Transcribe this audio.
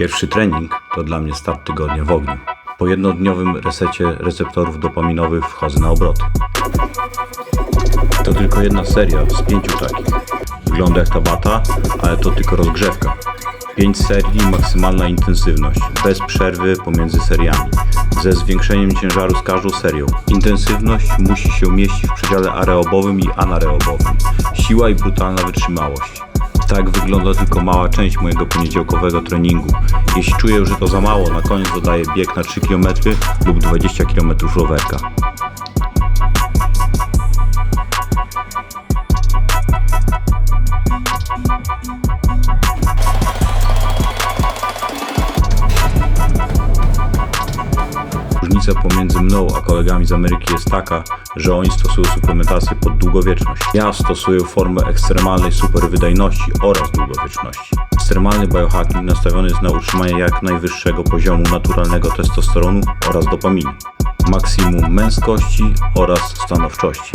Pierwszy trening to dla mnie start tygodnia w ogniu. Po jednodniowym resecie receptorów dopaminowych wchodzę na obroty. To tylko jedna seria z pięciu takich. Wygląda jak tabata, ale to tylko rozgrzewka. Pięć serii, maksymalna intensywność, bez przerwy pomiędzy seriami, ze zwiększeniem ciężaru z każdą serią. Intensywność musi się mieścić w przedziale aeobowym i anaeobowym. Siła i brutalna wytrzymałość. Tak wygląda tylko mała część mojego poniedziałkowego treningu. Jeśli czuję, że to za mało, na koniec dodaję bieg na 3 km lub 20 km rowerka. Różnica pomiędzy mną a kolegami z Ameryki jest taka, że oni stosują suplementację pod długowieczność. Ja stosuję formę ekstremalnej superwydajności oraz długowieczności. Ekstremalny biohacking nastawiony jest na utrzymanie jak najwyższego poziomu naturalnego testosteronu oraz dopaminy, maksimum męskości oraz stanowczości.